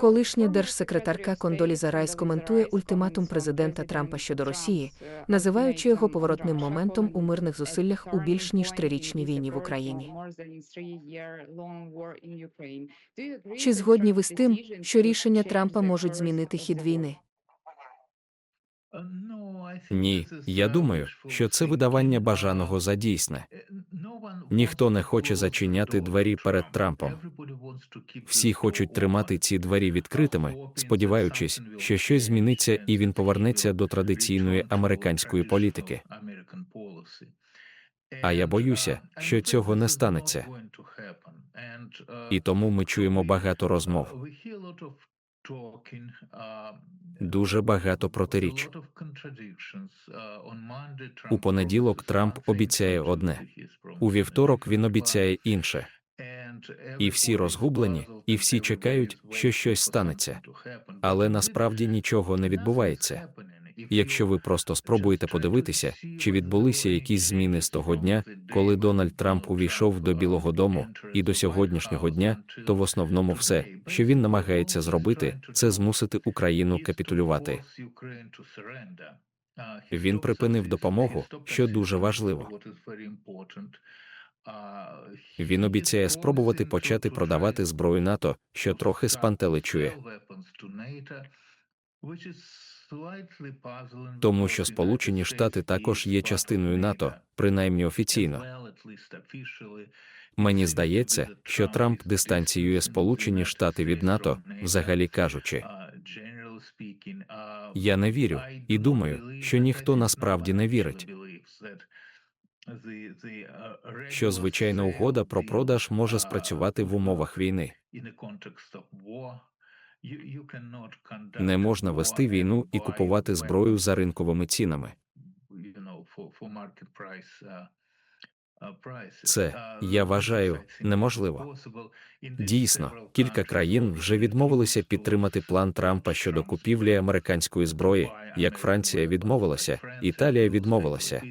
Колишня держсекретарка Кондоліза Райс коментує ультиматум президента Трампа щодо Росії, називаючи його поворотним моментом у мирних зусиллях у більш ніж трирічній війні в Україні. Чи згодні ви з тим, що рішення Трампа можуть змінити хід війни? Ні, я думаю, що це видавання бажаного за дійсне. Ніхто не хоче зачиняти двері перед Трампом. Всі хочуть тримати ці двері відкритими, сподіваючись, що щось зміниться і він повернеться до традиційної американської політики. А я боюся, що цього не станеться. І тому ми чуємо багато розмов, дуже багато протиріч. У понеділок Трамп обіцяє одне, у вівторок він обіцяє інше. І всі розгублені, і всі чекають, що щось станеться. Але насправді нічого не відбувається. Якщо ви просто спробуєте подивитися, чи відбулися якісь зміни з того дня, коли Дональд Трамп увійшов до Білого Дому, і до сьогоднішнього дня, то в основному все, що він намагається зробити, це змусити Україну капітулювати. Він припинив допомогу, що дуже важливо. Він обіцяє спробувати почати продавати зброю НАТО, що трохи спантеличує. Тому що Сполучені Штати також є частиною НАТО, принаймні офіційно. Мені здається, що Трамп дистанціює Сполучені Штати від НАТО, взагалі кажучи. Я не вірю і думаю, що ніхто насправді не вірить. Що звичайна угода про продаж може спрацювати в умовах війни. Не можна вести війну і купувати зброю за ринковими цінами. Це, я вважаю, неможливо. Дійсно, кілька країн вже відмовилися підтримати план Трампа щодо купівлі американської зброї, як Франція відмовилася, Італія відмовилася.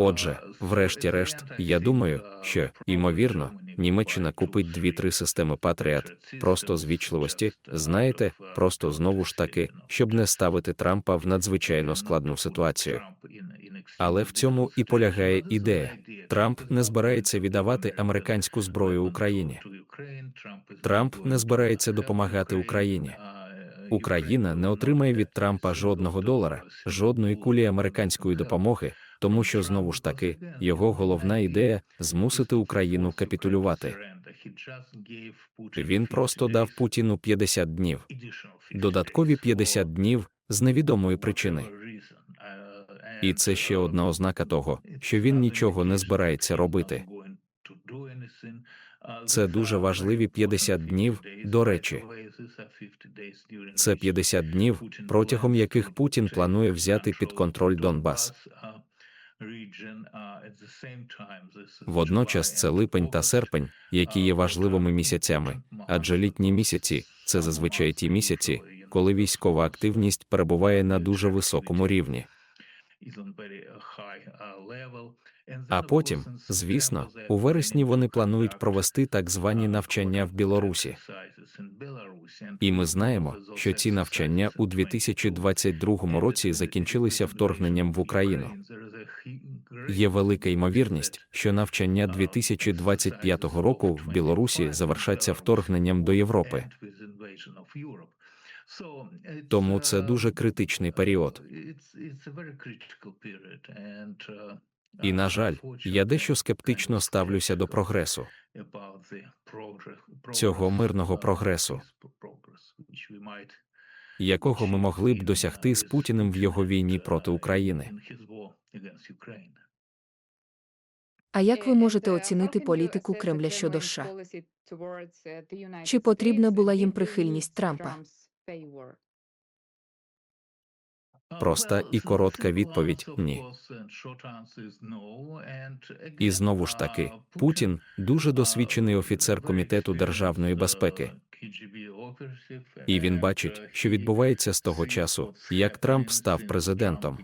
Отже, врешті-решт, я думаю, що, ймовірно, Німеччина купить дві-три системи Патріат, просто з вічливості, знаєте, просто знову ж таки, щоб не ставити Трампа в надзвичайно складну ситуацію. Але в цьому і полягає ідея. Трамп не збирається віддавати американську зброю Україні. Трамп не збирається допомагати Україні. Україна не отримає від Трампа жодного долара, жодної кулі американської допомоги, тому що знову ж таки його головна ідея змусити Україну капітулювати. Він просто дав Путіну 50 днів, додаткові 50 днів з невідомої причини. І це ще одна ознака того, що він нічого не збирається робити. Це дуже важливі 50 днів, до речі. Це 50 днів, протягом яких Путін планує взяти під контроль Донбас. Водночас це липень та серпень, які є важливими місяцями, адже літні місяці це зазвичай ті місяці, коли військова активність перебуває на дуже високому рівні. А потім, звісно, у вересні вони планують провести так звані навчання в Білорусі. І ми знаємо, що ці навчання у 2022 році закінчилися вторгненням в Україну. Є велика ймовірність, що навчання 2025 року в Білорусі завершаться вторгненням до Європи. Тому це дуже критичний період. І, на жаль, я дещо скептично ставлюся до прогресу цього мирного прогресу, якого ми могли б досягти з Путіним в його війні проти України. А як ви можете оцінити політику Кремля щодо США? Чи потрібна була їм прихильність Трампа? Проста і коротка відповідь ні. І знову ж таки, Путін дуже досвідчений офіцер комітету державної безпеки. І він бачить, що відбувається з того часу, як Трамп став президентом.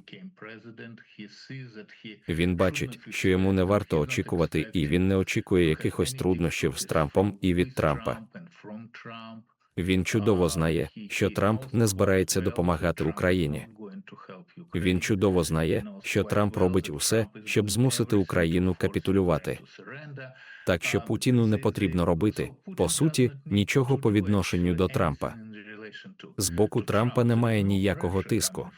Він бачить, що йому не варто очікувати, і він не очікує якихось труднощів з Трампом і від Трампа. Він чудово знає, що Трамп не збирається допомагати Україні. Він чудово знає, що Трамп робить усе, щоб змусити Україну капітулювати. Так що Путіну не потрібно робити, по суті, нічого по відношенню до Трампа. З боку Трампа немає ніякого тиску.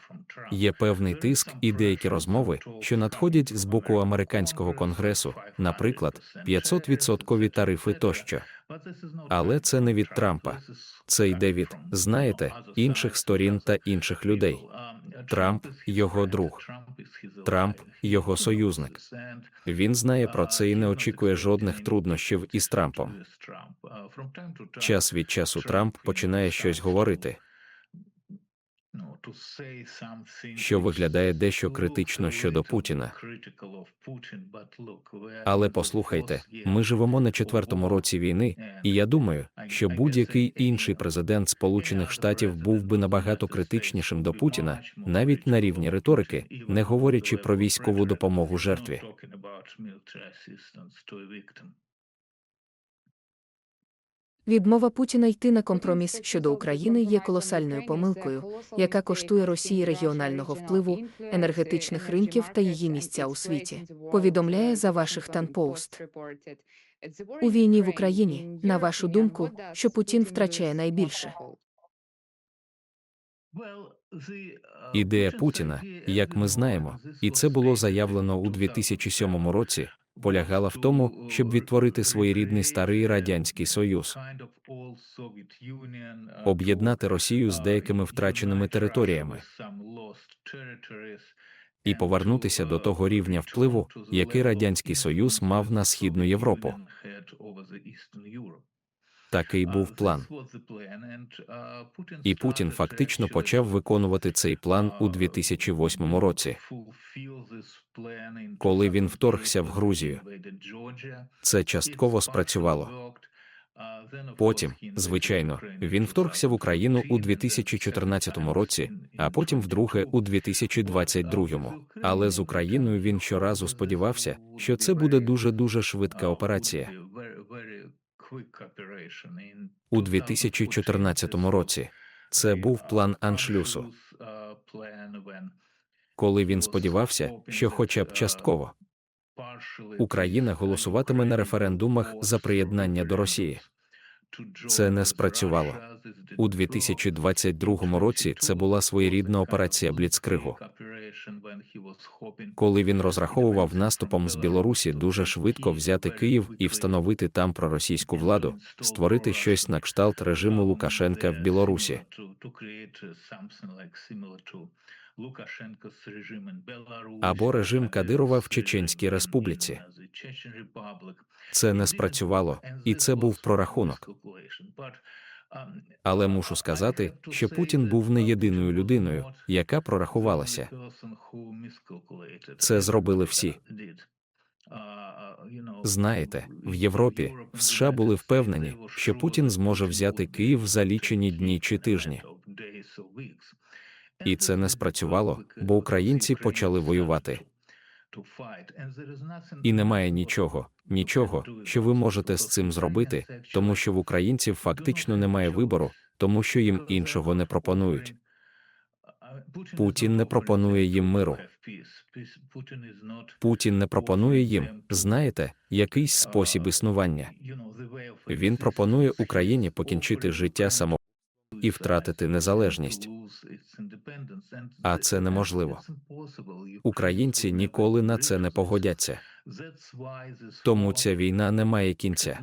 Є певний тиск і деякі розмови, що надходять з боку американського конгресу, наприклад, 500% тарифи тощо. Але це не від Трампа. Це йде від, знаєте, інших сторін та інших людей. Трамп його друг. Трамп його союзник. Він знає про це і не очікує жодних труднощів із Трампом. Час від часу Трамп починає щось говорити, що виглядає дещо критично щодо Путіна. Але послухайте, ми живемо на четвертому році війни, і я думаю, що будь-який інший президент Сполучених Штатів був би набагато критичнішим до Путіна, навіть на рівні риторики, не говорячи про військову допомогу жертві. Відмова Путіна йти на компроміс щодо України є колосальною помилкою, яка коштує Росії регіонального впливу, енергетичних ринків та її місця у світі. Повідомляє за ваших Пост. У війні в Україні, на вашу думку, що Путін втрачає найбільше. Ідея Путіна, як ми знаємо, і це було заявлено у 2007 році, полягала в тому, щоб відтворити своєрідний старий радянський союз, об'єднати Росію з деякими втраченими територіями і повернутися до того рівня впливу, який радянський союз мав на східну Європу. Такий був план. І Путін фактично почав виконувати цей план у 2008 році. Коли він вторгся в Грузію, це частково спрацювало. Потім, звичайно, він вторгся в Україну у 2014 році, а потім вдруге у 2022. Але з Україною він щоразу сподівався, що це буде дуже дуже швидка операція. У 2014 році. Це був план аншлюсу, коли він сподівався, що, хоча б частково, Україна голосуватиме на референдумах за приєднання до Росії. Це не спрацювало. У 2022 році це була своєрідна операція Бліцкригу. Коли він розраховував наступом з Білорусі дуже швидко взяти Київ і встановити там проросійську владу, створити щось на кшталт режиму Лукашенка в Білорусі. Або режим Кадирова в Чеченській Республіці. Це не спрацювало, і це був прорахунок. Але мушу сказати, що Путін був не єдиною людиною, яка прорахувалася. Це зробили всі. Знаєте, в Європі, в США були впевнені, що Путін зможе взяти Київ за лічені дні чи тижні. І це не спрацювало, бо українці почали воювати. І немає нічого, нічого, що ви можете з цим зробити, тому що в українців фактично немає вибору, тому що їм іншого не пропонують. Путін не пропонує їм миру. Путін не пропонує їм, знаєте, якийсь спосіб існування. Він пропонує Україні покінчити життя само і втратити незалежність. А це неможливо. Українці ніколи на це не погодяться. Тому ця війна не має кінця.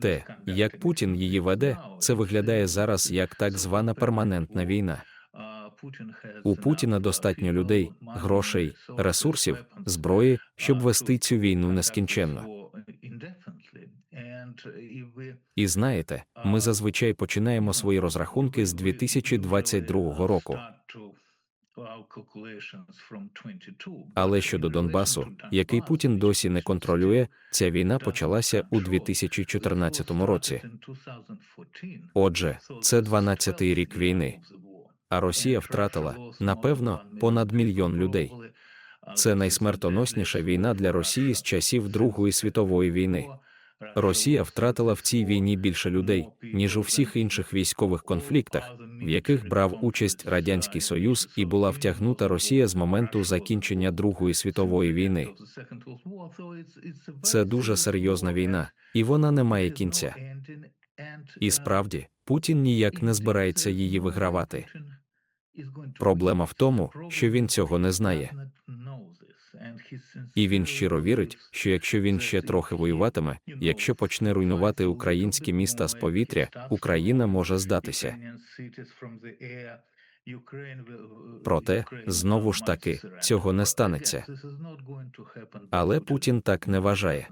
Те, як Путін її веде, це виглядає зараз як так звана перманентна війна. У Путіна достатньо людей, грошей, ресурсів, зброї, щоб вести цю війну нескінченно. І знаєте, ми зазвичай починаємо свої розрахунки з 2022 року. Але щодо Донбасу, який Путін досі не контролює, ця війна почалася у 2014 році. Отже, це 12-й рік війни. А Росія втратила, напевно, понад мільйон людей. Це найсмертоносніша війна для Росії з часів Другої світової війни. Росія втратила в цій війні більше людей, ніж у всіх інших військових конфліктах, в яких брав участь Радянський Союз і була втягнута Росія з моменту закінчення Другої світової війни. Це дуже серйозна війна, і вона не має кінця. І справді, Путін ніяк не збирається її вигравати. Проблема в тому, що він цього не знає. І він щиро вірить, що якщо він ще трохи воюватиме, якщо почне руйнувати українські міста з повітря, Україна може здатися. Проте, знову ж таки, цього не станеться. Але Путін так не вважає.